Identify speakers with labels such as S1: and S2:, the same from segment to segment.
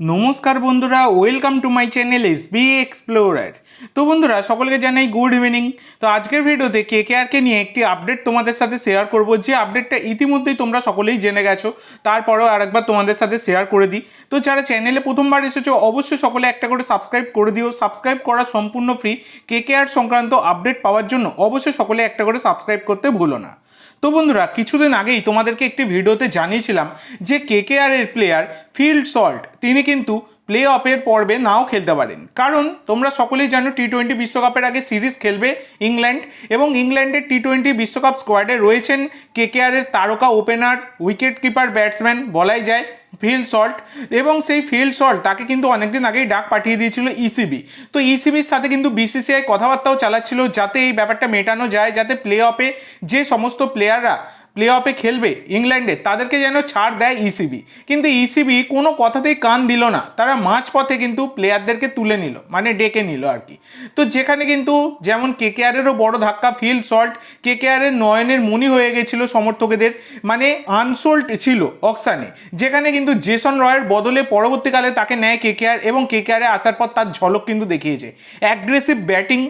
S1: নমস্কার বন্ধুরা welcome to my channel S B explorer তো বন্ধুরা, সকলকে জানাই গুড ইভিনিং তো আজকের ভিডিওতে কে কে আরকে নিয়ে একটি আপডেট তোমাদের সাথে শেয়ার করব। যে আপডেটটা ইতিমধ্যেই তোমরা সকলেই জেনে গেছো, তারপরেও আরেকবার তোমাদের সাথে শেয়ার করে দিই। তো যারা চ্যানেলে প্রথমবার এসেছ, অবশ্যই সকলে একটা করে সাবস্ক্রাইব করে দিও। সাবস্ক্রাইব করা সম্পূর্ণ ফ্রি কে কে আর সংক্রান্ত আপডেট পাওয়ার জন্য অবশ্যই সকলে একটা করে সাবস্ক্রাইব করতে ভুলো না। তো বন্ধুরা, কিছুদিন আগেই তোমাদেরকে একটি ভিডিওতে জানিয়েছিলাম যে কে কে আর এর প্লেয়ার ফিল্ড সল্ট তিনি কিন্তু প্লে অফের পর্বে নাও খেলতে পারেন। কারণ তোমরা সকলেই জানো টি টোয়েন্টি বিশ্বকাপের আগে সিরিজ খেলবে ইংল্যান্ড এবং ইংল্যান্ডের টি টোয়েন্টি বিশ্বকাপ স্কোয়াডে রয়েছেন কে কে আর তারকা ওপেনার উইকেট কিপার ব্যাটসম্যান বলাই যায় ফিল্ড সল্ট এবং সেই ফিল্ড সল্ট তাকে কিন্তু অনেকদিন আগেই ডাক পাঠিয়ে দিয়েছিল ইসিবি তো ইসিবির সাথে কিন্তু বিসিসিআই কথাবার্তাও চালাচ্ছিল যাতে এই ব্যাপারটা মেটানো যায়, যাতে প্লে অফে যে সমস্ত প্লেয়াররা প্লে অফে খেলবে ইংল্যান্ডে, তাদেরকে যেন ছাড় দেয় ইসিবি কিন্তু ইসিবি কোনো কথাতেই কান দিল না। তারা মাঝপথে কিন্তু প্লেয়ারদেরকে তুলে নিল মানে ডেকে নিল আর কি। তো যেখানে কিন্তু যেমন কেকেআরেরও বড় ধাক্কা ফিল সল্ট কেকেআরের নয়নের মনি হয়ে গেছিল সমর্থকদের মানে আনসোল্ড ছিল অকসানে যেখানে কিন্তু জেসন রয়ের বদলে পরবর্তীকালে তাকে নেয় কেকেআর এবং কেকেআরে আসার পর তার ঝলক কিন্তু দেখিয়েছে। অ্যাগ্রেসিভ ব্যাটিং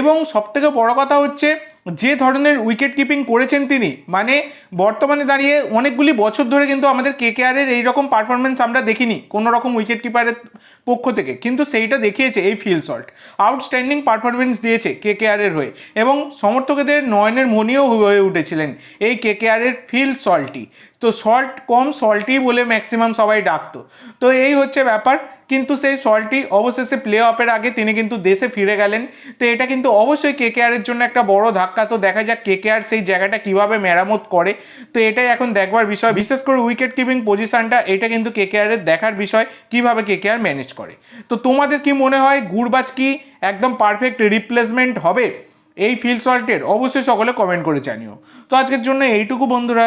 S1: এবং সবথেকে বড় কথা হচ্ছে যে ধরনের উইকেট কিপিং করেছেন তিনি মানে বর্তমানে দাঁড়িয়ে অনেকগুলি বছর ধরে কিন্তু আমাদের কেকেআরের এইরকম পারফরমেন্স আমরা দেখিনি, কোনো রকম উইকেট কিপারের পক্ষ থেকে। কিন্তু সেইটা দেখিয়েছে এই ফিল সল্ট। আউটস্ট্যান্ডিং পারফরমেন্স দিয়েছে কেকেআরের হয়ে এবং সমর্থকদের নয়নের মনিও হয়ে উঠেছিলেন এই কেকেআরের ফিল সল্টই। তো সল্ট কম সল্টি বলে ম্যাক্সিমাম সবাই ডাকতো। তো এই হচ্ছে ব্যাপার। কিন্তু সেই সল্টি অবশেষে প্লে অফের আগে তিনি কিন্তু দেশে ফিরে গেলেন। তো এটা কিন্তু অবশ্যই কেকেআরের জন্য একটা বড় ধাক্কা। তো দেখা যাক কেকেআর সেই জায়গাটা কীভাবে মেরামত করে। তো এটাই এখন দেখবার বিষয়। বিশেষ করে উইকেট কিপিং পজিশনটা এটা কিন্তু কেকেআরের দেখার বিষয় কীভাবে কেকেআর ম্যানেজ করে। তো তোমাদের কি মনে হয় গুড়বাজ কি একদম পারফেক্ট রিপ্লেসমেন্ট হবে? এই ফিল সল্টের অবশ্যই সকলে কমেন্ট করে জানিও। তো আজকের জন্য এইটুকু বন্ধুরা।